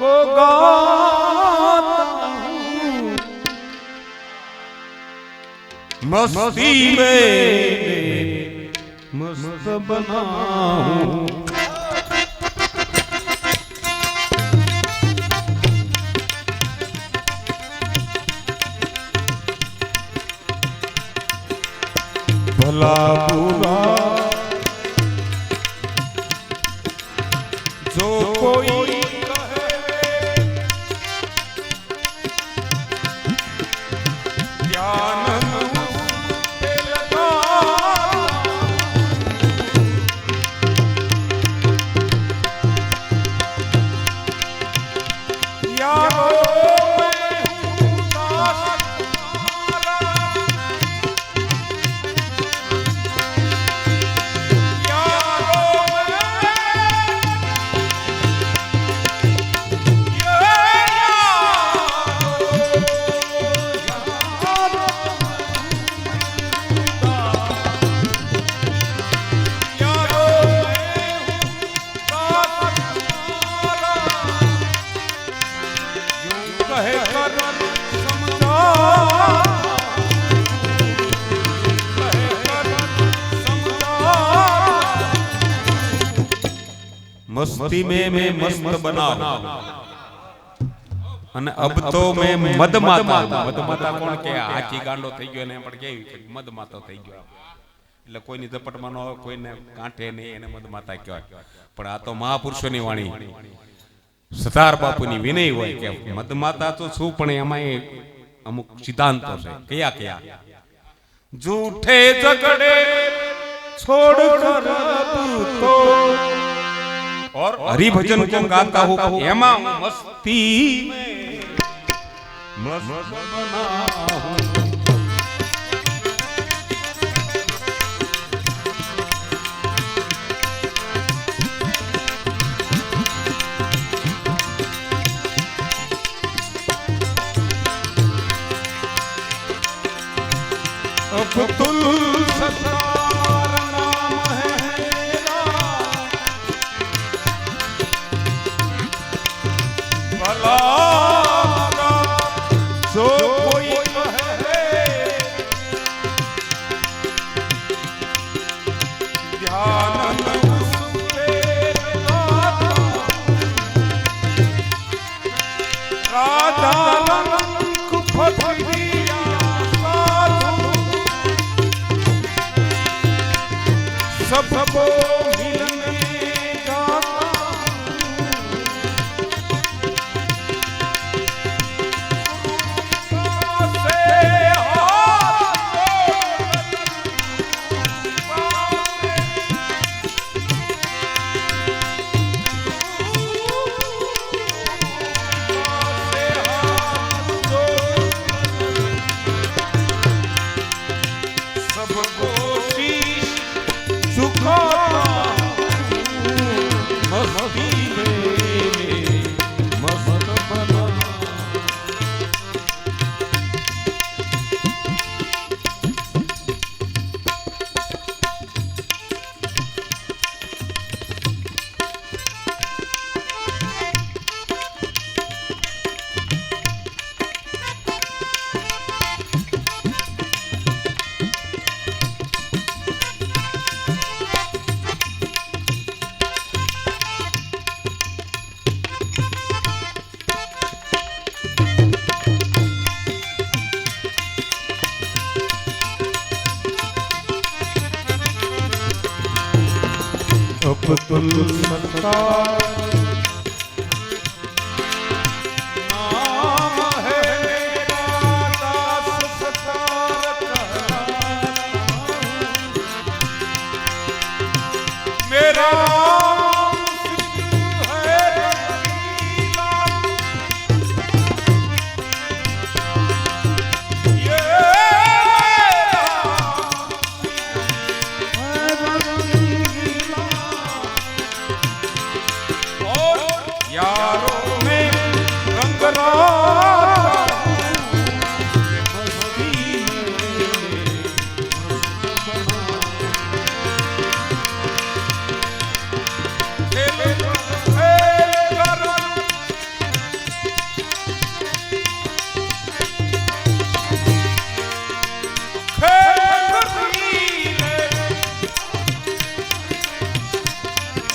को गाता हूँ मस्ती में मस्त बना हूँ भला बुरा जो कोई મસ્તી મે મે મસ્ત બનાવ. અને અબ તો મે મદ માતા મદ માતા કોણ કે? હાથી ગાંડો થઈ ગયો ને પણ કેવી કે મદ માતા થઈ ગયો. એટલે કોઈની ઝપટમાં ન કોઈને કાંઠે નહીં એને મદ માતા કહેવાય. પણ આ તો મહાપુરુષોની વાણી. સતાર બાપુની વિનય હોય કે મધમાતા તો છું, પણ એમાં અમુક સિદ્ધાંતો છે. કયા કયા? જૂઠે ઝઘડે છોડ તો. ઓર હરિભજન કો ગાતા હો એમાં મસ્તી મસ્ત બના અબ્દુલ સત્તાર નામ હે ભલા સો કોઈ કહે ધ્યાન ઉસકે રાધા રંગ ફકરી Sapo Oh. Putul Mantar Yarou!